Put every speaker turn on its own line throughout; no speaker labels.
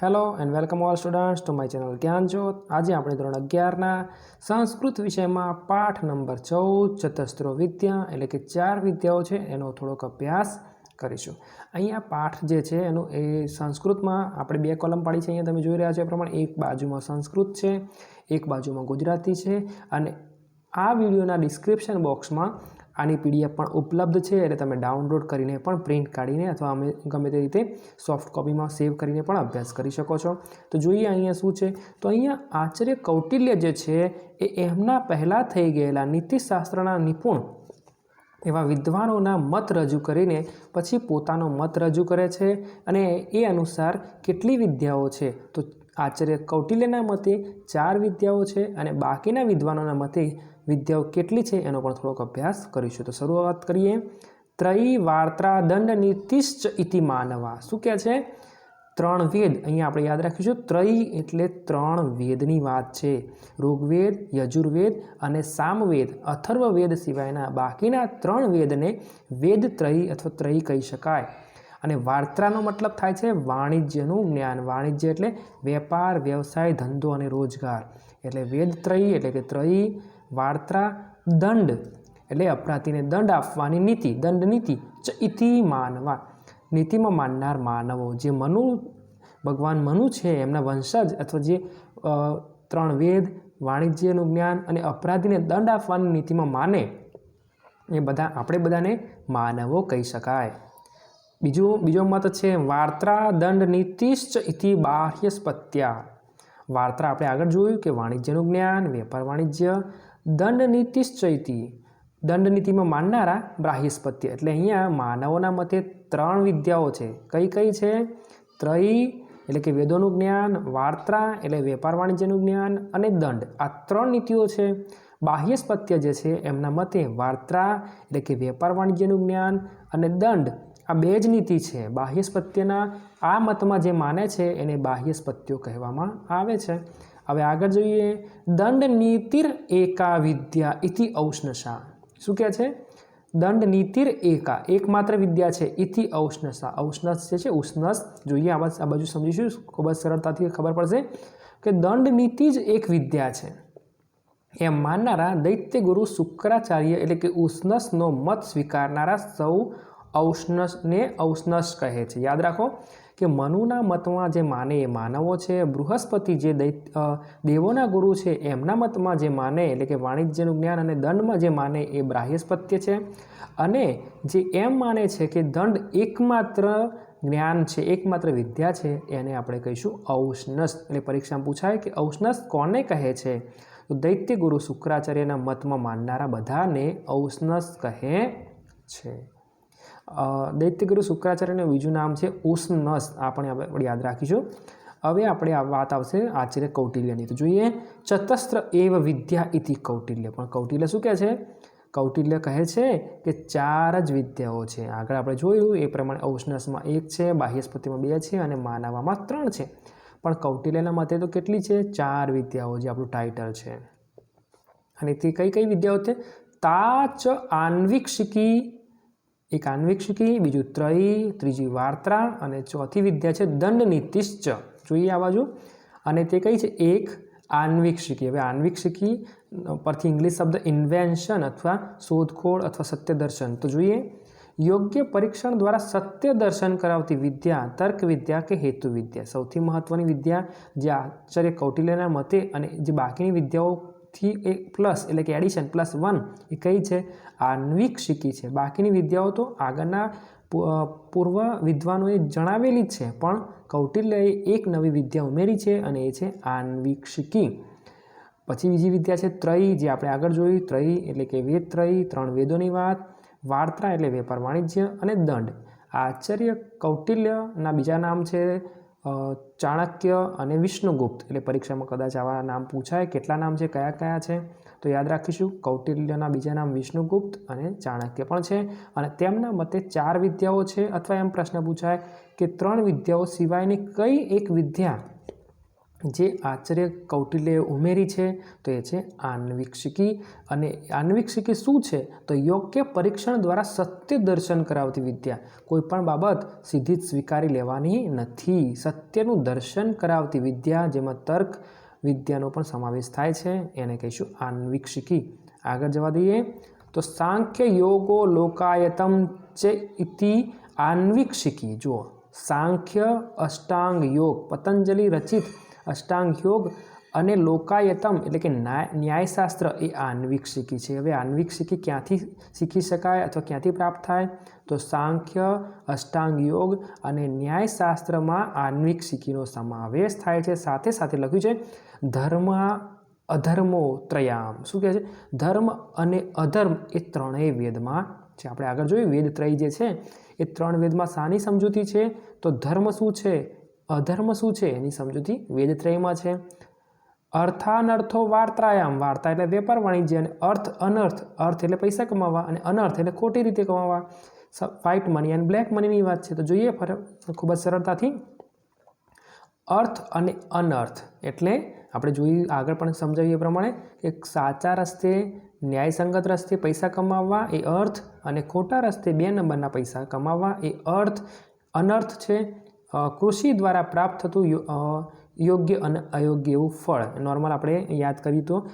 Hello and welcome all students to my channel Gyanjyot આજે આપણે ધોરણ અગિયારના સંસ્કૃત વિષયમાં પાઠ નંબર ચૌદ ચતસ્ત્રો વિદ્યા એટલે કે ચાર વિદ્યાઓ છે, એનો થોડોક અભ્યાસ કરીશું. અહીંયા પાઠ જે છે, એનું એ સંસ્કૃતમાં આપણે બે કોલમ પાડી છે, અહીંયા તમે જોઈ રહ્યા છો એ પ્રમાણે. એક બાજુમાં સંસ્કૃત છે, એક બાજુમાં ગુજરાતી છે અને આ વિડીયોના ડિસ્ક્રિપ્શન બોક્સમાં આની પીડીએફ પણ ઉપલબ્ધ છે એટલે તમે ડાઉનલોડ કરીને પણ પ્રિન્ટ કાઢીને અથવા અમે ગમે તે રીતે સોફ્ટ કોપીમાં સેવ કરીને પણ અભ્યાસ કરી શકો છો. તો જોઈએ અહીંયા શું છે? તો અહીંયા આચાર્ય કૌટિલ્ય જે છે એ એમના પહેલાં થઈ ગયેલા નીતિશાસ્ત્રના નિપુણ એવા વિદ્વાનોના મત રજૂ કરીને પછી પોતાનો મત રજૂ કરે છે અને એ અનુસાર કેટલી વિદ્યાઓ છે? તો આચાર્ય કૌટિલ્યના મતે ચાર વિદ્યાઓ છે અને બાકીના વિદ્વાનોના મતે વિદ્યાઓ કેટલી છે એનો પણ થોડોક અભ્યાસ કરીશું. તો શરૂઆત કરીએ. ત્રયી વાર્તા દંડ નીતિશ્ચ ઇતિ માનવા. શું કહે છે? ત્રણ વેદ. અહીંયા આપણે યાદ રાખીશું. ત્રય એટલે ત્રણ વેદની વાત છે. ઋગ્વેદ, યજુર્વેદ અને સામવેદ. અથર્વવેદ સિવાયના બાકીના ત્રણ વેદને વેદ ત્રયી અથવા ત્રયી કહી શકાય. અને વાર્તાનો મતલબ થાય છે વાણિજ્યનું જ્ઞાન. વાણિજ્ય એટલે વેપાર, વ્યવસાય, ધંધો અને રોજગાર. એટલે વેદ ત્રયી એટલે કે ત્રયી વાર્ત્રા દંડ. એટલે અપરાધીને દંડ આપવાની નીતિ, દંડ નીતિ. ચ ઇતિ માનવા. નીતિમાં માનનાર માનવો. જે મનુ, ભગવાન મનુ છે, એમના વંશજ અથવા જે ત્રણ વેદ, વાણિજ્યનું જ્ઞાન અને અપરાધીને દંડ આપવાની નીતિમાં માને, એ બધા, આપણે બધાને માનવો કહી શકાય. બીજું, બીજો મત છે વાર્તા દંડ નીતિશ્ચ ઇતિ બાહ્યસ્પત્યા. વાર્તા આપણે આગળ જોયું કે વાણિજ્યનું જ્ઞાન, વેપાર વાણિજ્ય દંડ નીતિશ્ચ ઇતિ દંડ નીતિમાં માનનારા બ્રાહ્યસ્પત્ય એટલે અહીંયા માનવોના મતે ત્રણ વિદ્યાઓ છે. કઈ કઈ છે? ત્રય, એટલે કે વેદોનું જ્ઞાન વાર્તા એટલે વેપાર વાણિજ્યનું જ્ઞાન અને દંડ. આ ત્રણ નીતિઓ છે. બાહ્યસ્પત્ય જે છે, એમના મતે વાર્તા એટલે કે વેપાર વાણિજ્યનું જ્ઞાન અને દંડ. આ બે જ નીતિ છે. બાહ્યસ્પત્યના આ મતમાં જે માને છે, એને બાહ્યસ્પત્યો કહેવામાં આવે છે. હવે આગળ જોઈએ. દંડ નીતિર એકા વિદ્યા ઇતિ ઔષ્ણસા. શું કહે છે? દંડ નીતિર એકા. એકમાત્ર વિદ્યા છે ઇતિ ઔષ્ણસા. ઔષ્ણસ જે છે, ઉષ્ણસ. જોઈએ આ બાજુ સમજીશું. ખૂબ જ સરળતાથી ખબર પડશે કે દંડ નીતિ જ એક વિદ્યા છે. એમ માનનારા દૈત્ય ગુરુ શુક્રાચાર્ય એટલે કે ઉષ્ણસનો મત સ્વીકારનારા સૌ ઔષ્ણસને ઔષ્ણસ કહે છે. યાદ રાખો કે મનુના મતમાં જે માને એ માનવો છે, બૃહસ્પતિ જે દૈત્ય દેવોના ગુરુ છે, એમના મતમાં જે માને, એટલે કે વાણિજ્યનું જ્ઞાન અને દંડમાં જે માને એ બ્રાહ્યસ્પત્ય છે. અને જે એમ માને છે કે દંડ એકમાત્ર જ્ઞાન છે, એકમાત્ર વિદ્યા છે, એને આપણે કહીશું ઔષ્ણસ. એટલે પરીક્ષામાં પૂછાય કે ઔષ્ણસ કોને કહે છે? તો દૈત્ય ગુરુ શુક્રાચાર્યના મતમાં માનનારા બધાને ઔષ્ણસ કહે છે. દૈત્યગુરુ શુક્રાચાર્યનું બીજું નામ છે ઉષ્ણસ આપણે આપણે યાદ રાખીશું. હવે આપણે આ વાત આવશે આચાર્ય કૌટિલ્યની. તો જોઈએ, ચતસ્ત્ર એવ વિદ્યા ઇતિ કૌટિલ્ય. પણ કૌટિલ્ય શું કહે છે? કૌટિલ્ય કહે છે કે ચાર જ વિદ્યાઓ છે. આગળ આપણે જોયું, એ પ્રમાણે ઔષ્ણસમાં એક છે, બાહ્યસ્પતિમાં બે છે અને માનવામાં ત્રણ છે. પણ કૌટિલ્યના મતે તો કેટલી છે? ચાર વિદ્યાઓ જે આપણું ટાઇટલ છે. અને તે કઈ કઈ વિદ્યાઓ છે તાચ આન્વિક્ષિકી એક આન્વિક્ષિકી બીજું ત્રયી, ત્રીજી વાર્તા અને ચોથી વિદ્યા છે દંડ નીતિશ્ચ જોઈએ આ બાજુ. અને તે કઈ છે? એક આન્વિક્ષિકી હવે આન્વિક્ષિકી પરથી ઇંગ્લિશ શબ્દ ઇન્વેન્શન અથવા શોધખોળ અથવા સત્ય દર્શન તો જોઈએ. યોગ્ય પરીક્ષણ દ્વારા સત્ય દર્શન કરાવતી વિદ્યા, તર્ક વિદ્યા કે હેતુ વિદ્યા? સૌથી મહત્ત્વની વિદ્યા જે આચાર્ય કૌટિલ્યના મતે અને જે બાકીની વિદ્યાઓથી એ પ્લસ એટલે કે એડિશન પ્લસ વન એ કઈ છે? આન્વિક શીખી છે. બાકીની વિદ્યાઓ તો આગળના પૂર્વ વિદ્વાનોએ જણાવેલી જ છે. પણ કૌટિલ્યએ એક નવી વિદ્યા ઉમેરી છે અને એ છે આન્વિક શીખી. પછી બીજી વિદ્યા છે ત્રયી, જે આપણે આગળ જોયું. ત્રયી એટલે કે વેદ ત્રયી, ત્રણ વેદોની વાત, વાર્તા એટલે વેપાર વાણિજ્ય અને દંડ. આચાર્ય કૌટિલ્યના બીજા નામ છે ચાણક્ય અને વિષ્ણુગુપ્ત, એટલે પરીક્ષામાં કદાચ આવા નામ પૂછાય. કેટલા નામ છે? કયા કયા છે? તો યાદ રાખીશું, કૌટિલ્યના બીજા નામ વિષ્ણુગુપ્ત અને ચાણક્ય પણ છે. અને તેમના મતે ચાર વિદ્યાઓ છે અથવા એમ પ્રશ્ન પૂછાય કે ત્રણ વિદ્યાઓ સિવાયની કઈ એક વિદ્યા જે આચાર્ય કૌટિલ્યએ ઉમેરી છે તો એ છે આન્વિક્ષિકી અને આન્વિક્ષિકી શું છે? તો યોગ્ય પરીક્ષણ દ્વારા સત્ય દર્શન કરાવતી વિદ્યા. કોઈ પણ બાબત સીધી જ સ્વીકારી લેવાની નથી. સત્યનું દર્શન કરાવતી વિદ્યા, જેમાં તર્ક, વિદ્યાનો પણ સમાવેશ થાય છે. એને કહીશું આન્વિક્ષિકી આગળ જવા દઈએ. તો સાંખ્ય યોગો લોકાયતમ છે ઇતિ આન્વિક્ષિકી જુઓ. સાંખ્ય અષ્ટાંગ યોગ પતંજલિ રચિત અષ્ટાંગ યોગ અને લોકાયતમ એટલે કે ન્યાયશાસ્ત્ર એ આન્વિક્ષિકી છે. હવે આન્વિક્ષિકી ક્યાંથી શીખી શકાય અથવા ક્યાંથી પ્રાપ્ત થાય? તો સાંખ્ય, અષ્ટાંગ યોગ અને ન્યાયશાસ્ત્રમાં આન્વિક્ષિકીનો સમાવેશ થાય છે. સાથે સાથે લખ્યું છે, ધર્મ અધર્મો ત્રયામ. શું કહે છે? ધર્મ અને અધર્મ એ ત્રણેય વેદમાં છે. આપણે આગળ જોયું, વેદ ત્રય જે છે, એ ત્રણ વેદમાં શાની સમજૂતી છે. તો ધર્મ શું છે? અધર્મ શું છે એની સમજૂતી વેદત્રયમાં છે. અર્થાનર્થો વાર્તાયામ વાર્તા એટલે વેપાર, વાણિજ્ય અને અર્થ, અનર્થ. અર્થ એટલે પૈસા કમાવા અને અનર્થ એટલે ખોટી રીતે કમાવા. વ્હાઇટ મની અને બ્લેક મનીની વાત છે. તો જોઈએ ફરક ખૂબ જ સરળતાથી. અર્થ અને અનર્થ એટલે આપણે જોઈ આગળ પણ સમજાવીએ પ્રમાણે કે સાચા રસ્તે, ન્યાયસંગત રસ્તે પૈસા કમાવવા એ અર્થ અને ખોટા રસ્તે બે નંબરના પૈસા કમાવવા એ અર્થ. અનર્થ છે કૃષિ દ્વારા પ્રાપ્ત થતું યોગ્ય અને અયોગ્ય એવું ફળ. નોર્મલ આપણે યાદ કરીએ તો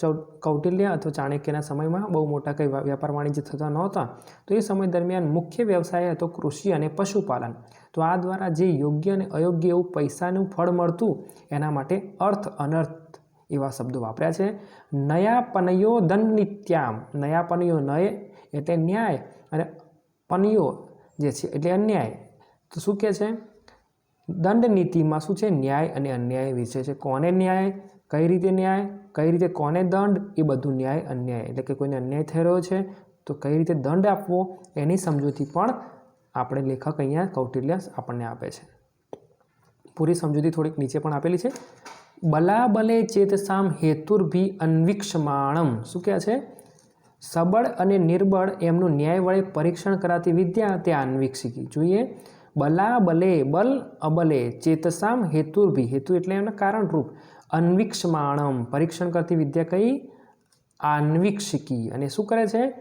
ચૌ- કૌટિલ્ય અથવા ચાણક્યના સમયમાં બહુ મોટા કંઈ વ્યાપાર વાણિજ્ય થતા નહોતા. તો એ સમય દરમિયાન મુખ્ય વ્યવસાય હતો કૃષિ અને પશુપાલન. તો આ દ્વારા જે યોગ્ય અને અયોગ્ય એવું પૈસાનું ફળ મળતું, એના માટે અર્થ અનર્થ એવા શબ્દો વાપર્યા છે. નયા પનયો દંડ નિત્યામ નયા પનયો નય એટલે ન્યાય અને પનયો જે છે એટલે અન્યાય. તો શું કહે છે? દંડ નીતિમાં શું છે? ન્યાય અને અન્યાય વિશે છે. કોને ન્યાય? કઈ રીતે ન્યાય? કઈ રીતે કોને દંડ? એ બધું ન્યાય, અન્યાય. એટલે કે કોઈને અન્યાય થઈ રહ્યો છે, તો કઈ રીતે દંડ આપવો? એની સમજૂતી પણ આપણે લેખક અહીંયા કૌટિલ્ય આપણને આપે છે. પૂરી સમજૂતી થોડીક નીચે પણ આપેલી છે. બલાબલે ચેતસામ હેતુર્ભી અન્વિક્ષમાણમ. શું કહે છે? સબળ અને નિર્બળ એમનું ન્યાય વડે પરીક્ષણ કરાતી વિદ્યા તે આન્વિક્ષિકી જોઈએ. બલા બલે, બલ અબલે, ચેતસામ હેતુર્ભી હેતુ એટલે એમને કારણરૂપ. અન્વિક્ષમાણમ. પરીક્ષણ કરતી વિદ્યા કઈ? આન્વિક્ષિકી. અને શું કરે છે?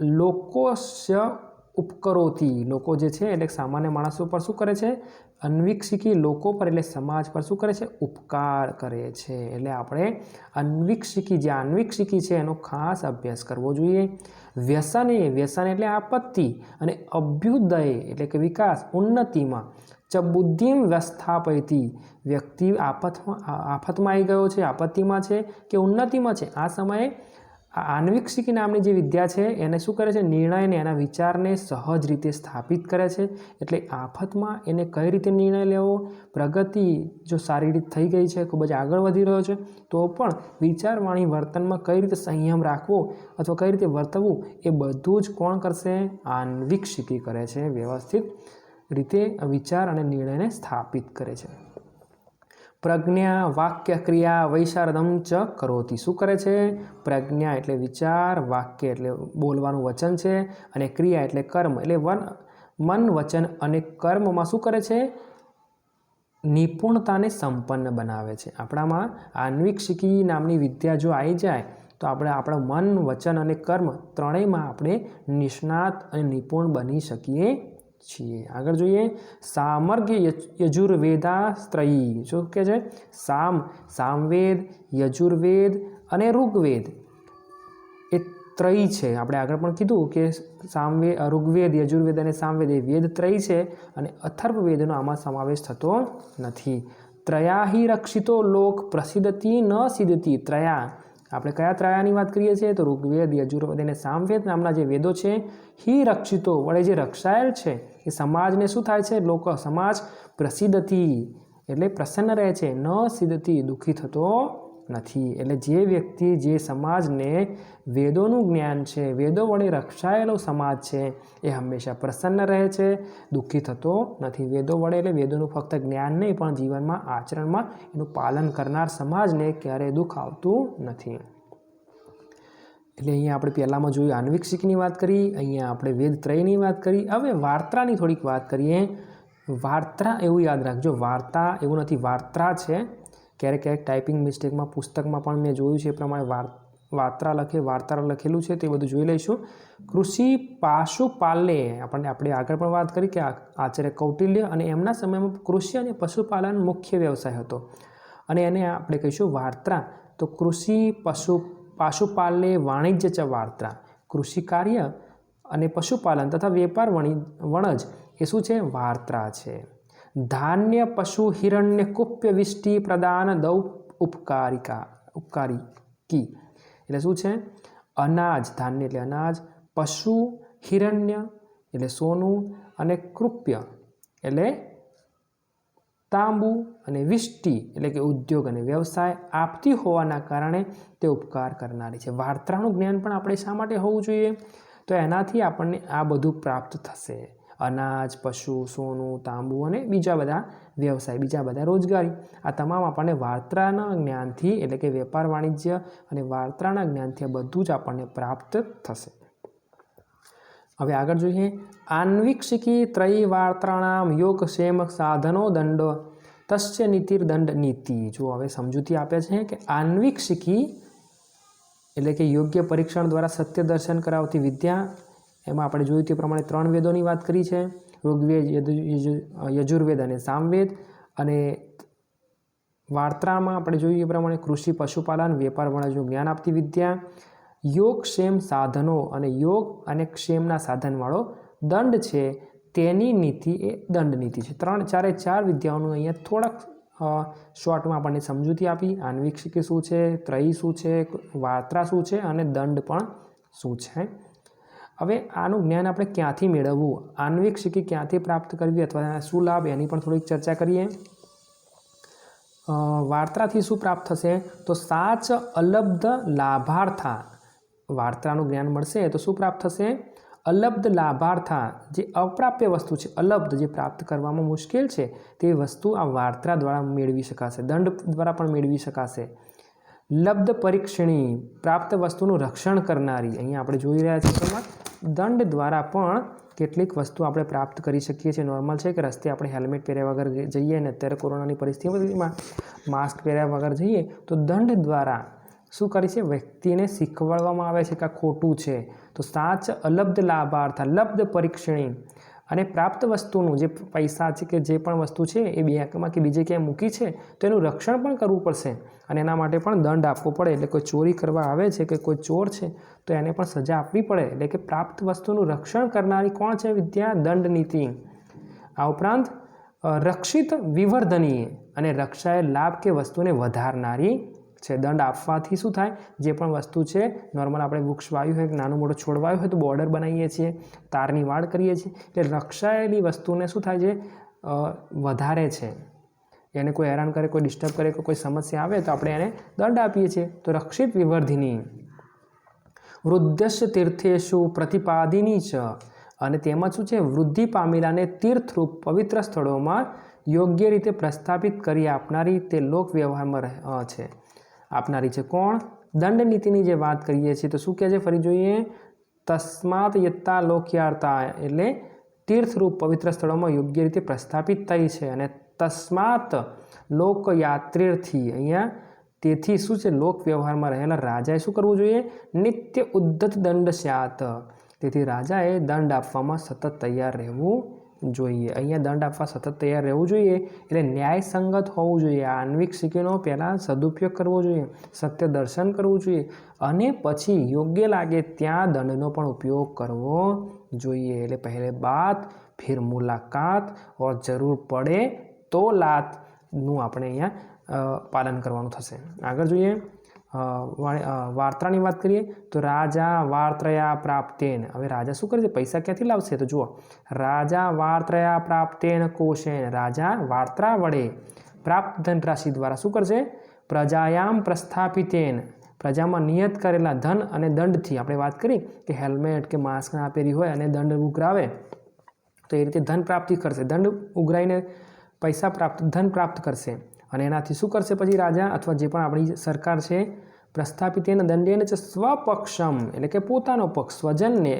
લોકોસ્ય ઉપકરોથી લોકો જે છે, એટલે સામાન્ય માણસો પર શું કરે છે? અન્વિક્ષિકી લોકો પર એટલે સમાજ પર શું કરે છે? ઉપકાર કરે છે. એટલે આપણે અન્વિક્ષિકી, જે આન્વિક્ષિકી છે, એનો ખાસ અભ્યાસ કરવો જોઈએ. વ્યસને, વ્યસન એટલે આપત્તિ અને અભ્યુદય એટલે કે વિકાસ, ઉન્નતિમાં. ચ બુદ્ધિમ વ્યસ્થાપયતી વ્યક્તિ આફતમાં આફતમાં આવી ગયો છે, આપત્તિમાં છે કે ઉન્નતિમાં છે? આ સમયે આ આન્વિક્ષિકી નામની જે વિદ્યા છે, એને શું કરે છે? નિર્ણયને એના વિચારને સહજ રીતે સ્થાપિત કરે છે. એટલે આફતમાં એને કઈ રીતે નિર્ણય લેવો? પ્રગતિ જો સારી રીતે થઈ ગઈ છે, ખૂબ જ આગળ વધી રહ્યો છે, તો પણ વિચારવાણી વર્તનમાં કઈ રીતે સંયમ રાખવો અથવા કઈ રીતે વર્તવું એ બધું જ કોણ કરશે? આન્વિક્ષિકી કરે છે, વ્યવસ્થિત રીતે વિચાર અને નિર્ણયને સ્થાપિત કરે છે. પ્રજ્ઞા, વાક્ય, ક્રિયા, વૈશારદમ ચ કરોતી. શું કરે છે? પ્રજ્ઞા એટલે વિચાર, વાક્ય એટલે બોલવાનું વચન છે અને ક્રિયા એટલે કર્મ. એટલે વન, મન, વચન અને કર્મમાં શું કરે છે? નિપુણતાને સંપન્ન બનાવે છે. આપણામાં આન્વિક્ષિકી નામની વિદ્યા જો આવી જાય, તો આપણે આપણા મન, વચન અને કર્મ ત્રણેયમાં આપણે નિષ્ણાત અને નિપુણ બની શકીએ છીએ. આગળ જોઈએ સામર્ગ્ય યજુર્વેદા યજુર્વેદાસ્ત્રયી શું કે છે? સામ, સામવેદ, યજુર્વેદ અને ઋગ્વેદ. એ ત્રય છે. આપણે આગળ પણ કીધું કે સામવે, ઋગ્વેદ, યજુર્વેદ અને સામવેદ એ વેદ ત્રય છે અને અથર્વવેદનો આમાં સમાવેશ થતો નથી. ત્રયાહી રક્ષિતો લોક પ્રસિદ્ધતી ન સિદ્ધતી. ત્રયા આપણે કયા ત્રયાની વાત કરીએ છીએ? તો ઋગ્વેદ, યજુર્વેદ અને સામવેદ નામના જે વેદો છે, હિ રક્ષિતો વડે જે રક્ષાયેલ છે, એ સમાજને શું થાય છે? લોકો સમાજ પ્રસિદ્ધથી એટલે પ્રસન્ન રહે છે. ન સિદ્ધથી દુઃખી થતો નથી. એટલે જે વ્યક્તિ, જે સમાજને વેદોનું જ્ઞાન છે, વેદો વડે રક્ષાયેલો સમાજ છે, એ હંમેશા પ્રસન્ન રહે છે, દુઃખી થતો નથી. વેદો વડે એટલે વેદોનું ફક્ત જ્ઞાન નહીં, પણ જીવનમાં આચરણમાં એનું પાલન કરનાર સમાજને ક્યારેય દુઃખ આવતું નથી. એટલે અહીંયા આપણે પહેલાંમાં જોયું આન્વિક્ષિકની વાત કરી, અહીંયા આપણે વેદ ત્રયની વાત કરી. હવે વાર્તાની થોડીક વાત કરીએ. વાર્તા એવું યાદ રાખજો. વાર્તા એવું નથી વાર્તા છે. ક્યારેક ક્યારેક ટાઈપિંગ મિસ્ટેકમાં પુસ્તકમાં પણ મેં જોયું છે એ પ્રમાણે વાર, વાર્તા લખે વાર્તા લખેલું છે તે બધું જોઈ લઈશું. કૃષિ પાશુપાલને આપણને આપણે આગળ પણ વાત કરી કે આચાર્ય કૌટિલ્ય અને એમના સમયમાં કૃષિ અને પશુપાલન મુખ્ય વ્યવસાય હતો. અને એને આપણે કહીશું વાર્તા. તો કૃષિ પશુ, પાશુપાલને વાણિજ્ય ચ વાર્તા. કૃષિ કાર્ય અને પશુપાલન તથા વેપાર વણિ, વણજ એ શું છે? વાર્તા છે. ધાન્ય પશુ હિરણ્ય કુપ્ય વિષ્ટિ પ્રદાન દૌ ઉપકારિકા ઉપકારિકી એટલે શું છે? અનાજ, ધાન્ય એટલે અનાજ, પશુ હિરણ્ય એટલે સોનું અને કૃપ્ય એટલે તાંબુ અને વિષ્ટિ એટલે કે ઉદ્યોગ અને વ્યવસાય આપતી હોવાના કારણે તે ઉપકાર કરનારી છે. વાર્તાનું જ્ઞાન પણ આપણે શા માટે હોવું જોઈએ? તો એનાથી આપણને આ બધું પ્રાપ્ત થશે. અનાજ, પશુ, સોનું, તાંબુ અને બીજા બધા વ્યવસાય, બીજા બધા રોજગારી. આ તમામ આપણને વાર્તાના જ્ઞાનથી એટલે કે વેપાર વાણિજ્ય અને વાર્તાના જ્ઞાનથી આ બધું જ આપણને પ્રાપ્ત થશે. હવે આગળ જોઈએ. આન્વિક્ષિકી ત્રયી વાર્તાણામ યોગ ક્ષેમ સાધનો દંડ. તસ્ય નીતિર્દંડ નીતિ. જો હવે સમજૂતી આપે છે કે આન્વિક્ષિકી એટલે કે યોગ્ય પરીક્ષણ દ્વારા સત્ય દર્શન કરાવતી વિદ્યા એમાં આપણે જોયું તે પ્રમાણે ત્રણ વેદોની વાત કરી છે. ઋગ્વેદ, યજુ- યજુ- યજુર્વેદ અને સામવેદ. અને વાર્તામાં આપણે જોયું એ પ્રમાણે કૃષિ, પશુપાલન, વેપાર વણજનું જ્ઞાન આપતી વિદ્યા, યોગ, ક્ષેમ, સાધનો અને યોગ અને ક્ષેમના સાધનવાળો દંડ છે. તેની નીતિ એ દંડ નીતિ છે. ત્રણ ચારે ચાર વિદ્યાઓનું અહીંયા થોડાક શોર્ટમાં આપણને સમજૂતી આપી. આન્વિક્ષિકી શું છે, ત્રયી શું છે, વાર્તા શું છે અને દંડ પણ શું છે. હવે આનું જ્ઞાન આપણે ક્યાંથી મેળવવું? આન્વિક્ષિકી ક્યાંથી પ્રાપ્ત કરવી અથવા શું લાભ? એની પણ થોડીક ચર્ચા કરીએ. વાર્તાથી શું પ્રાપ્ત થશે? તો સાચ અલબ્ધ લાભાર્થા. વાર્તાનું જ્ઞાન મળશે તો શું પ્રાપ્ત થશે? અલબ્ધ લાભાર્થા. જે અપ્રાપ્ય વસ્તુ છે, અલબ્ધ જે પ્રાપ્ત કરવામાં મુશ્કેલ છે, તે વસ્તુ આ વાર્તા દ્વારા મેળવી શકાશે. દંડ દ્વારા પણ મેળવી શકાશે. લબ્ધ પરીક્ષણી પ્રાપ્ત વસ્તુનું રક્ષણ કરનારી. અહીંયા આપણે જોઈ રહ્યા છીએ તેમાં દંડ દ્વારા પણ કેટલીક વસ્તુ આપણે પ્રાપ્ત કરી શકીએ છીએ. નોર્મલ છે કે રસ્તે આપણે હેલ્મેટ પહેર્યા વગર જઈએ ને અત્યારે કોરોનાની પરિસ્થિતિમાં માસ્ક પહેર્યા વગર જઈએ, તો દંડ દ્વારા શું કરી છે? વ્યક્તિને શીખવાડવામાં આવે છે કે આ ખોટું છે. તો સાચ અલબ્ધ લાભાર્થ લબ્ધ પરીક્ષણી અને પ્રાપ્ત વસ્તુનું જે પૈસા છે કે જે પણ વસ્તુ છે એ બેંકમાં કે બીજે ક્યાંય મૂકી છે, તો એનું રક્ષણ પણ કરવું પડશે. અને એના માટે પણ દંડ આપવો પડે. એટલે કોઈ ચોરી કરવા આવે છે કે કોઈ ચોર છે, તો એને પણ સજા આપવી પડે. એટલે કે પ્રાપ્ત વસ્તુનું રક્ષણ કરનારી કોણ છે વિદ્યા? દંડ નીતિ આ ઉપરાંત રક્ષિત વિવર્ધનીય. અને રક્ષાએ લાભ કે વસ્તુને વધારનારી છે. દંડ આપવાથી શું થાય? જે પણ વસ્તુ છે નોર્મલ આપણે વૃક્ષ વાવ્યું હોય, કે નાનું મોટું છોડ વાવ્યું હોય, તો બોર્ડર બનાવીએ છીએ, તારની વાડ કરીએ છીએ. એટલે રક્ષાયેલી વસ્તુને શું થાય છે? વધારે છે. એને કોઈ હેરાન કરે, કોઈ ડિસ્ટર્બ કરે, કે કોઈ સમસ્યા આવે, તો આપણે એને દંડ આપીએ છીએ. તો રક્ષિત વિવર્ધિની. વૃદ્ધશ તીર્થેશુ પ્રતિપાદિની છે અને તેમાં શું છે? વૃદ્ધિ પામેલાને તીર્થરૂપ પવિત્ર સ્થળોમાં યોગ્ય રીતે પ્રસ્થાપિત કરી આપનારી તે લોક વ્યવહારમાં છે. આપનારી છે. કોણ? દંડ નીતિની જે વાત કરીએ છીએ, તો શું કહે છે? ફરી જોઈએ. તસ્માત યત્તા લોકયાર્તા એટલે તીર્થરૂપ પવિત્ર સ્થળોમાં યોગ્ય રીતે પ્રસ્થાપિત થઈ છે અને તસ્માત લોકયાત્રીર્થી અહીંયા તેથી શું છે? લોક વ્યવહારમાં રહેલા રાજાએ શું કરવું જોઈએ? નિત્ય ઉદ્ધત દંડ સ્યાત. તેથી રાજાએ દંડ આપવામાં સતત તૈયાર રહેવું જોઈએ. અહીંયા દંડ આપવા સતત તૈયાર રહેવું જોઈએ એટલે ન્યાયસંગત હોવું જોઈએ. આન્વિક શીખીનો પહેલાં સદુપયોગ કરવો જોઈએ, સત્ય દર્શન કરવું જોઈએ અને પછી યોગ્ય લાગે ત્યાં દંડનો પણ ઉપયોગ કરવો જોઈએ. એટલે પહેલે બાત, ફિર મુલાકાત ઓર જરૂર પડે તો લાતનું આપણે અહીંયા પાલન કરવાનું થશે. આગળ જોઈએ. વાર્તાની વાત કરીએ તો રાજા વાર્ત્રયા પ્રાપ્તેન. હવે રાજા શું કરે છે? પૈસા ક્યાંથી લાવશે? તો જુઓ. રાજા વાર્ત્રયા પ્રાપ્તેન કોશેન. રાજા વાર્તા વડે પ્રાપ્ત ધનરાશિ દ્વારા શું કરશે? પ્રજાયામ પ્રસ્થાપિતેન. પ્રજામાં નિયત કરેલા ધન અને દંડથી આપણે વાત કરી કે હેલ્મેટ કે માસ્ક ના પહેરી હોય અને દંડ ઉઘરાવે. તો એ રીતે ધન પ્રાપ્તિ કરશે. દંડ ઉઘરાઈને પૈસા પ્રાપ્ત, ધન પ્રાપ્ત કરશે. અને એનાથી શું કરશે પછી રાજા અથવા જે પણ આપણી સરકાર છે, પ્રસ્થાપિત એને દંડેન છે સ્વપક્ષમ, એટલે કે પોતાનો પક્ષ, સ્વજનને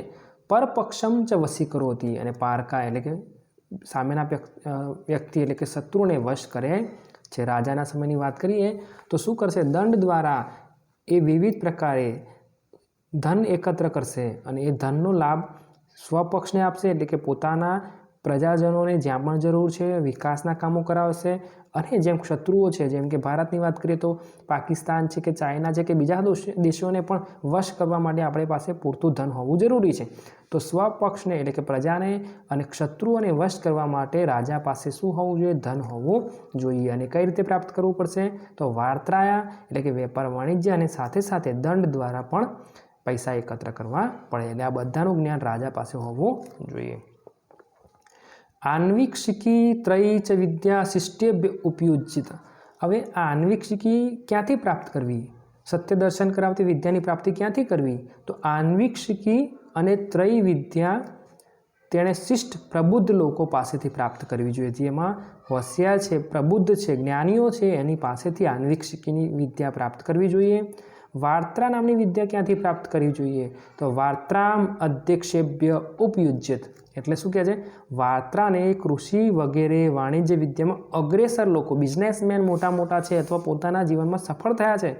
પરપક્ષમ ચ વશીકરોતી અને પારકા એટલે કે સામેના વ્યક્તિ એટલે કે શત્રુને વશ કરે. છે રાજાના સમયની વાત કરીએ, તો શું કરશે? દંડ દ્વારા એ વિવિધ પ્રકારે ધન એકત્ર કરશે અને એ ધનનો લાભ સ્વપક્ષને આપશે, એટલે કે પોતાના પ્રજાજનોને જ્યાં પણ જરૂર છે વિકાસના કામો કરાવશે અને જેમ શત્રુઓ છે, જેમ કે ભારતની વાત કરીએ તો પાકિસ્તાન છે કે ચાઇના છે કે બીજા દોશ- દેશોને પણ વશ કરવા માટે આપણી પાસે પૂરતું ધન હોવું જરૂરી છે. તો સ્વપક્ષને એટલે કે પ્રજાને અને શત્રુઓને વશ કરવા માટે રાજા પાસે શું હોવું જોઈએ? ધન હોવું જોઈએ અને કઈ રીતે પ્રાપ્ત કરવું પડશે? તો વાર્તાયા એટલે કે વેપાર વાણિજ્ય અને સાથે સાથે દંડ દ્વારા પણ પૈસા એકત્ર કરવા પડે. એટલે આ બધાનું જ્ઞાન રાજા પાસે હોવું જોઈએ. આન્વિક્ષિકી ત્રયી ચ વિદ્યા શિષ્ટેભ્ય ઉપયુજિત હવે આન્વિક્ષિકી ક્યાંથી પ્રાપ્ત કરવી? સત્ય દર્શન કરાવતી વિદ્યાની પ્રાપ્તિ ક્યાંથી કરવી? તો આન્વિક્ષિકી અને ત્રય વિદ્યા તેણે શિષ્ટ પ્રબુદ્ધ લોકો પાસેથી પ્રાપ્ત કરવી જોઈએ. જેમાં હોશિયાર છે, પ્રબુદ્ધ છે, જ્ઞાનીઓ છે, એની પાસેથી આન્વિક્ષિકીની વિદ્યા પ્રાપ્ત કરવી જોઈએ. વાર્ત્રા નામની વિદ્યા ક્યાંથી પ્રાપ્ત કરવી જોઈએ? તો વાર્ત્રામ અધ્યક્ષેભ્ય ઉપયુજ્યત એટલે શું કહે છે? વાર્ત્રાને કૃષિ વગેરે વાણિજ્ય વિદ્યામાં અગ્રેસર લોકો, બિઝનેસમેન મોટા મોટા છે અથવા પોતાના જીવનમાં સફળ થયા છે,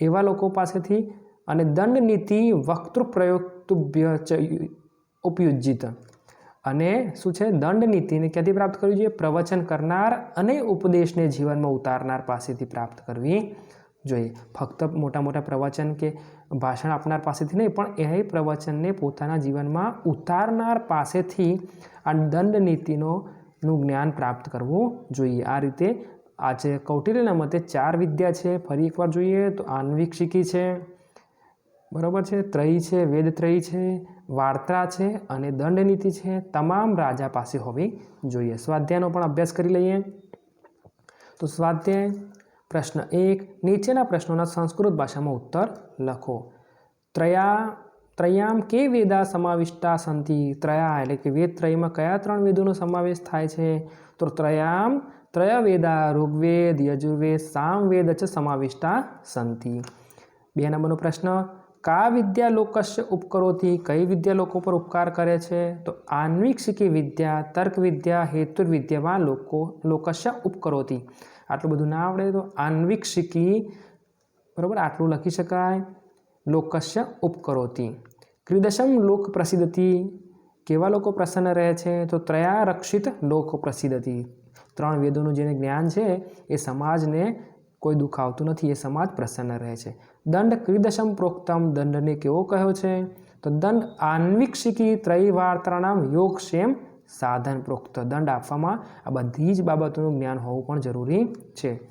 એવા લોકો પાસેથી અને દંડ નીતિ વક્તૃ પ્રયોક્તુભ્ય ચ ઉપયુજિત અને શું છે? દંડ નીતિને ક્યાંથી પ્રાપ્ત કરવી જોઈએ? પ્રવચન કરનાર અને ઉપદેશને જીવનમાં ઉતારનાર પાસેથી પ્રાપ્ત કરવી જોઈએ. ફક્ત મોટા મોટા પ્રવચન કે ભાષણ આપનાર પાસેથી નહીં, પણ એ પ્રવચનને પોતાના જીવનમાં ઉતારનાર પાસેથી આ દંડ નીતિનો નું જ્ઞાન પ્રાપ્ત કરવું જોઈએ. આ રીતે આજે કૌટિલ્યના મતે ચાર વિદ્યા છે. ફરી એકવાર જોઈએ તો આન્વિક્ષિકી છે, બરાબર છે, ત્રયી છે, વેદ ત્રય છે, વાર્તા છે અને દંડનીતિ છે. તમામ રાજા પાસે હોવી જોઈએ. સ્વાધ્યાયનો પણ અભ્યાસ કરી લઈએ. તો સ્વાધ્યાય પ્રશ્ન એક, નીચેના પ્રશ્નોના સંસ્કૃત ભાષામાં ઉત્તર લખો. ત્રયા, ત્રયામ કે વેદા સમાવિષ્ટા સંતિ ત્રયા એટલે કે વેદ ત્રયમાં કયા ત્રણ વેદોનો સમાવેશ થાય છે? તો ત્રયામ, ત્રય વેદા, ઋગ્વેદ, યજુર્વેદ, સામવેદ ચ સમાવિષ્ટા સંતિ બે નંબરનો પ્રશ્ન, કા વિદ્યા લોકસ્ય ઉપકરોથી કઈ વિદ્યા લોકો પર ઉપકાર કરે છે? તો આન્વિક્ષિકી વિદ્યા તર્ક વિદ્યા હેતુર લોકો લોકસ્ય ઉપકરોતી આટલું બધું ના આવડે તો આન્વિક્ષિકી બરાબર, આટલું લખી શકાય. લોકસ્ય ઉપકરોતી. ક્રિદશમ લોક પ્રસિદ્ધતિ. કેવા લોકો પ્રસન્ન રહે છે? તો ત્રયા રક્ષિત લોક પ્રસિદ્ધતિ. ત્રણ વેદોનું જેને જ્ઞાન છે, એ સમાજને કોઈ દુઃખ આવતું નથી, એ સમાજ પ્રસન્ન રહે છે. દંડ ક્રિદશમ પ્રોક્તમ. દંડને કેવો કહ્યો છે? તો દંડ આન્વિક્ષિકી યોગ યોગક્ષેમ સાધન પ્રોક્ત દંડ આપવામાં આ બધી જ બાબતોનું જ્ઞાન હોવું પણ જરૂરી છે.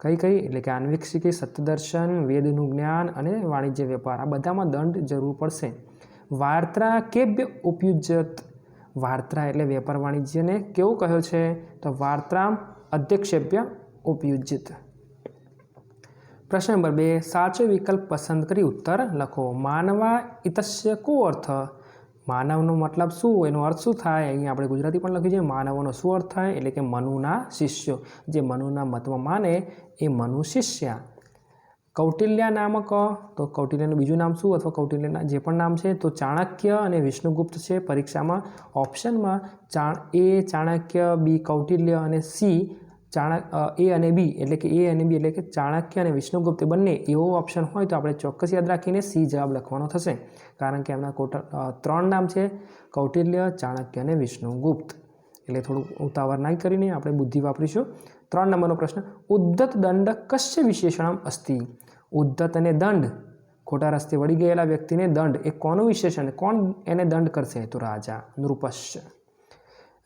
કઈ કઈ? એટલે કે આન્વિક્ષિકી સત્યદર્શન, વેદનું જ્ઞાન અને વાણિજ્ય વેપાર આ બધામાં દંડ જરૂર પડશે. વાર્તા કેભ્ય ઉપયુજત વાર્તા એટલે વેપાર વાણિજ્યને કેવો કહ્યો છે? તો વાર્તા અધ્યક્ષેપ્ય ઉપયુજિત પ્રશ્ન નંબર બે, સાચો વિકલ્પ પસંદ કરી ઉત્તર લખો. માનવા ઇતસ્ય કો અર્થ? માનવનો મતલબ શું એનો અર્થ શું થાય? અહીંયા આપણે ગુજરાતી પણ લખ્યું છે, માનવનો શું અર્થ થાય? એટલે કે મનુના શિષ્યો. જે મનુના મતમાં માને એ મનુ શિષ્યા. કૌટિલ્યા નામક, તો કૌટિલ્યનું બીજું નામ શું? અથવા કૌટિલ્યના જે પણ નામ છે, તો ચાણક્ય અને વિષ્ણુગુપ્ત છે પરીક્ષામાં. ઓપ્શનમાં ચાણ એ ચાણક્ય, બી કૌટિલ્ય અને સી ચાણક એ અને બી એટલે કે એ અને બી એટલે કે ચાણક્ય અને વિષ્ણુગુપ્ત બંને એવો ઓપ્શન હોય તો આપણે ચોક્કસ યાદ રાખીને સી જવાબ લખવાનો થશે. કારણ કે એમના કોટ ત્રણ નામ છે, કૌટિલ્ય, ચાણક્ય અને વિષ્ણુગુપ્ત. એટલે થોડું ઉતાવળ નહીં કરીને આપણે બુદ્ધિ વાપરીશું. ત્રણ નંબરનો પ્રશ્ન, ઉદ્ધત દંડ કશ્ય વિશેષણમ અસ્તિ? ઉદ્ધત અને દંડ, ખોટા રસ્તે વળી ગયેલા વ્યક્તિને દંડ, એ કોનું વિશેષણ? કોણ એને દંડ કરશે? તો રાજા નૃપશ્ય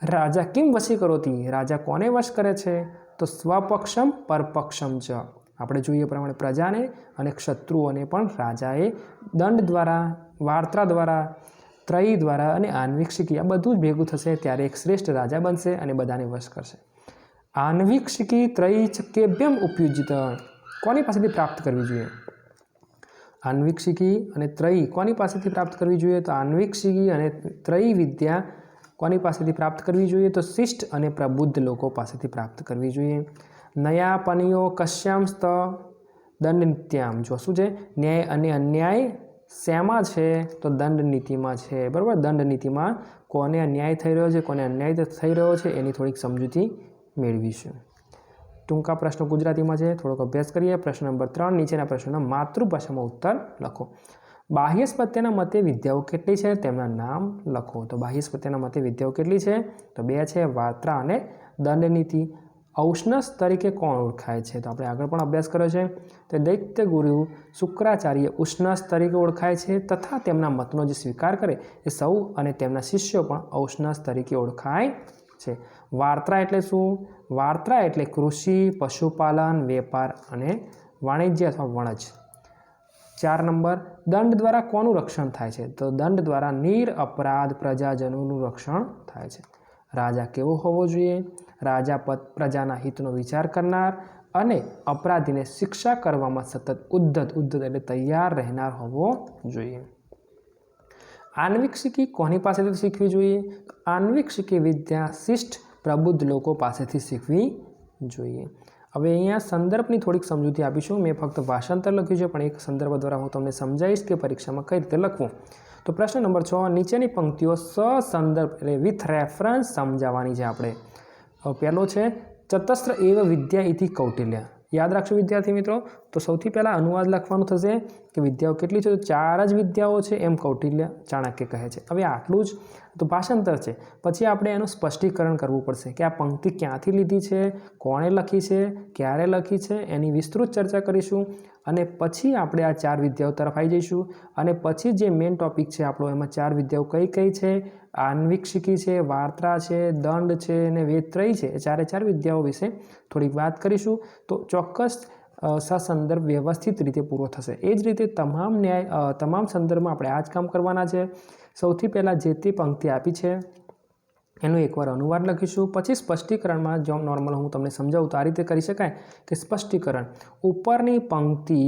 રાજા કેમ વશી કરોતી? રાજા કોને વશ કરે છે? તો સ્વપક્ષમ, પરપક્ષમ જ. આપણે જોઈએ પ્રમાણે પ્રજાને અને ક્ષત્રુઓને પણ રાજાએ દંડ દ્વારા, વાર્તા દ્વારા, ત્રયી દ્વારા અને આન્વિક્ષિકી આ બધું જ ભેગું થશે ત્યારે એક શ્રેષ્ઠ રાજા બનશે અને બધાને વશ કરશે. આન્વિક્ષિકી ત્રયી ચ કેભ્યમ ઉપયુજિત. કોની પાસેથી પ્રાપ્ત કરવી જોઈએ? આન્વિક્ષિકી અને ત્રયી કોની પાસેથી પ્રાપ્ત કરવી જોઈએ? તો આન્વિક્ષિકી અને ત્રયી વિદ્યા કોની પાસેથી પ્રાપ્ત કરવી જોઈએ? તો શિષ્ટ અને પ્રબુદ્ધ લોકો પાસેથી પ્રાપ્ત કરવી જોઈએ. કશ્યામ સ્ત દંડ નિત્યામ જો શું છે? ન્યાય અને અન્યાય શેમાં છે? તો દંડ નીતિમાં છે. બરાબર? દંડ નીતિમાં કોને અન્યાય થઈ રહ્યો છે, કોને અન્યાય થઈ રહ્યો છે એની થોડીક સમજૂતી મેળવીશું. ટૂંકા પ્રશ્નો ગુજરાતીમાં છે. થોડોક અભ્યાસ કરીએ. પ્રશ્ન નંબર ત્રણ, નીચેના પ્રશ્નોના માતૃભાષામાં ઉત્તર લખો. બાહ્યસ્પત્યના મતે વિદ્યાઓ કેટલી છે? તેમના નામ લખો. તો બાહ્યસ્પત્યના મતે વિદ્યાઓ કેટલી છે? તો બે છે વાર્તા અને દંડનીતિ. ઔષ્ણસ તરીકે કોણ ઓળખાય છે? તો આપણે આગળ પણ અભ્યાસ કર્યો છે. તો દૈત્ય ગુરુ શુક્રાચાર્ય ઉષ્ણસ તરીકે ઓળખાય છે તથા તેમના મતનો જે સ્વીકાર કરે એ સૌ અને તેમના શિષ્યો પણ ઔષ્ણસ તરીકે ઓળખાય છે. વાર્તા એટલે શું? વાર્તા એટલે કૃષિ, પશુપાલન, વેપાર અને વાણિજ્ય અથવા વણજ. ચાર નંબર, દંડ દ્વારા કોનું રક્ષણ થાય છે? તો દંડ દ્વારા નિર અપરાધ પ્રજાજનોનું રક્ષણ થાય છે. રાજા કેવો હોવો જોઈએ? રાજા પદ પ્રજાના હિતનો વિચાર કરનાર અને અપરાધીને શિક્ષા કરવામાં સતત ઉદ્ધત ઉદ્ધત એટલે તૈયાર રહેનાર હોવો જોઈએ. આન્વિક શીખી કોની પાસેથી શીખવી જોઈએ? આન્વિક શીખી વિદ્યા શિષ્ટ પ્રબુદ્ધ લોકો પાસેથી શીખવી જોઈએ. હવે અહીંયા સંદર્ભની થોડીક સમજૂતી આપીશું. મેં ફક્ત ભાષાંતર લખ્યું છે, પણ એક સંદર્ભ દ્વારા હું તમને સમજાવીશ કે પરીક્ષામાં કઈ રીતે લખવું. તો પ્રશ્ન નંબર છ, નીચેની પંક્તિઓ સસંદર્ભ એટલે વિથ રેફરન્સ સમજાવવાની છે આપણે. પહેલો છે, ચતસ્ત્ર એવ વિદ્યા ઇતિ કૌટિલ્ય. યાદ રાખશો વિદ્યાર્થી મિત્રો? તો સૌથી પહેલાં અનુવાદ લખવાનું થશે કે વિદ્યાઓ કેટલી છે? તો ચાર જ વિદ્યાઓ છે એમ કૌટિલ્ય ચાણક્ય કહે છે. હવે આટલું જ. તો ભાષાંતર છે. પછી આપણે એનું સ્પષ્ટીકરણ કરવું પડશે કે આ પંક્તિ ક્યાંથી લીધી છે? કોણે લખી છે? ક્યારે લખી છે? એની વિસ્તૃત ચર્ચા કરીશું. અને પછી આપણે આ ચાર વિદ્યાઓ તરફ આવી જઈશું. અને પછી જે મેઇન ટોપિક છે આપણો, એમાં ચાર વિદ્યાઓ કઈ કઈ છે? આન્વિક શીખી છે, વાર્તા છે, દંડ છે અને વેત્રય છે. એ ચારે ચાર વિદ્યાઓ વિશે થોડીક વાત કરીશું. તો ચોક્કસ સસંદર્ભ વ્યવસ્થિત રીતે પૂરો થશે. એ જ રીતે તમામ ન્યાય તમામ સંદર્ભમાં આપણે આ જ કામ કરવાના છે. સૌથી પહેલાં જે તે પંક્તિ આપી છે, એનું એકવાર અનુવાદ લખીશું. પછી સ્પષ્ટીકરણમાં જો નોર્મલ હું તમને સમજાવું, તો આ રીતે કરી શકાય કે સ્પષ્ટીકરણ. ઉપરની પંક્તિ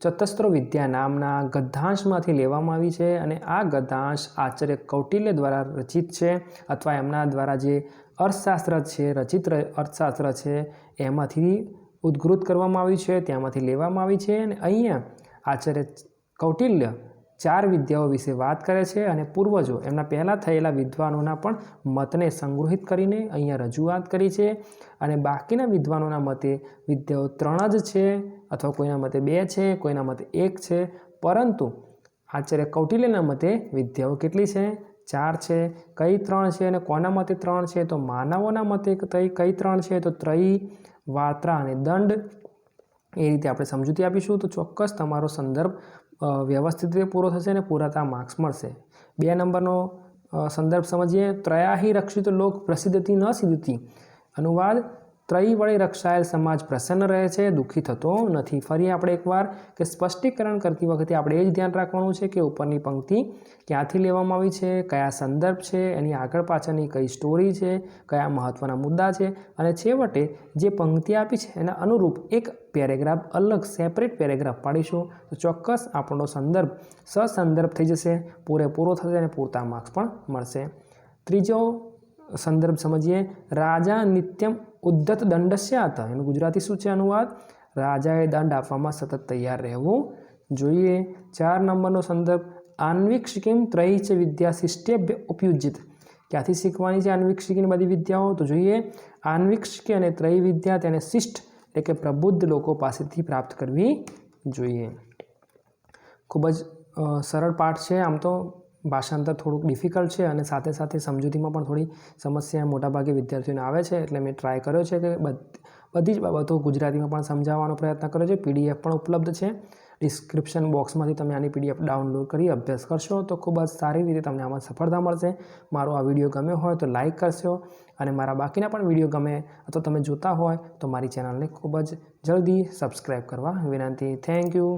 ચતસ્ત્રો વિદ્યા નામના ગદ્ધાંશમાંથી લેવામાં આવી છે અને આ ગદ્ધાંશ આચાર્ય કૌટિલ્ય દ્વારા રચિત છે અથવા એમના દ્વારા જે અર્થશાસ્ત્ર છે, રચિત અર્થશાસ્ત્ર છે, એમાંથી ઉદ્ઘૃત કરવામાં આવ્યું છે, ત્યાંમાંથી લેવામાં આવી છે અને અહીંયા આચાર્ય કૌટિલ્ય ચાર વિદ્યાઓ વિશે વાત કરે છે અને પૂર્વજો એમના પહેલાં થયેલા વિદ્વાનોના પણ મતને સંગ્રહિત કરીને અહીંયા રજૂઆત કરી છે અને બાકીના વિદ્વાનોના મતે વિદ્યાઓ ત્રણ જ છે. અથવા કોઈના મતે બે છે, કોઈના મતે એક છે. પરંતુ આચાર્ય કૌટિલ્યના મતે વિદ્યાઓ કેટલી છે? ચાર છે. કઈ ત્રણ છે અને કોના મતે ત્રણ છે? તો માનવોના મતે કઈ ત્રણ છે? તો ત્રયી વાર્તા અને દંડ. એ રીતે આપણે સમજૂતી આપીશું. તો ચોક્કસ તમારો સંદર્ભ વ્યવસ્થિત રીતે પૂરો થશે અને પૂરાતા માર્ક્સ મળશે. બે નંબરનો સંદર્ભ સમજીએ. ત્રયાહી રક્ષિત લોક પ્રસિદ્ધથી ન સિદ્ધતી. અનુવાદ ત્રયી વડે રક્ષાયેલ સમાજ પ્રસન્ન રહે છે, દુઃખી થતો નથી. ફરી આપણે એકવાર કે સ્પષ્ટીકરણ કરતી વખતે આપણે એ જ ધ્યાન રાખવાનું છે કે ઉપરની પંક્તિ ક્યાંથી લેવામાં આવી છે, કયા સંદર્ભ છે, એની આગળ પાછળની કઈ સ્ટોરી છે, કયા મહત્ત્વના મુદ્દા છે અને છેવટે જે પંક્તિ આપી છે એના અનુરૂપ એક પેરેગ્રાફ, અલગ સેપરેટ પેરેગ્રાફ પાડીશું. તો ચોક્કસ આપણો સંદર્ભ સસંદર્ભ થઈ જશે, પૂરેપૂરો થશે અને પૂરતા માર્ક્સ પણ મળશે. ત્રીજો સંદર્ભ સમજીએ, રાજા નિત્યમ ઉદ્ધત દંડસ્ય હતા એનું ગુજરાતી શું છે અનુવાદ? રાજાએ દંડ આપવામાં સતત તૈયાર રહેવું જોઈએ. ચાર નંબરનો સંદર્ભ આન્વિક શિકિમ ત્રયી છે વિદ્યા શિષ્ટેભ્ય ઉપયુજિત. ક્યાંથી શીખવાની છે આન્વિક શિકીની બધી વિદ્યાઓ? તો જોઈએ આન્વિક શિકી અને ત્રય વિદ્યા તેને શિષ્ટ, એટલે કે પ્રબુદ્ધ લોકો પાસેથી પ્રાપ્ત કરવી જોઈએ. ખૂબ જ સરળ પાઠ છે. આમ તો ભાષાંતર થોડુંક ડિફિકલ્ટ છે અને સાથે સાથે સમજૂતીમાં પણ થોડી સમસ્યા મોટાભાગે વિદ્યાર્થીઓને આવે છે. એટલે મેં ટ્રાય કર્યો છે કે બધી જ બાબતો ગુજરાતીમાં પણ સમજાવવાનો પ્રયત્ન કર્યો છે. પીડીએફ પણ ઉપલબ્ધ છે. ડિસ્ક્રિપ્શન બોક્સમાંથી તમે આની પીડીએફ ડાઉનલોડ કરી અભ્યાસ કરશો તો ખૂબ જ સારી રીતે તમને આમાં સફળતા મળશે. મારો આ વીડિયો ગમ્યો હોય તો લાઇક કરશો અને મારા બાકીના પણ વીડિયો ગમે અથવા તમે જોતા હોય તો મારી ચેનલને ખૂબ જ જલ્દી સબસ્ક્રાઈબ કરવા વિનંતી. Thank you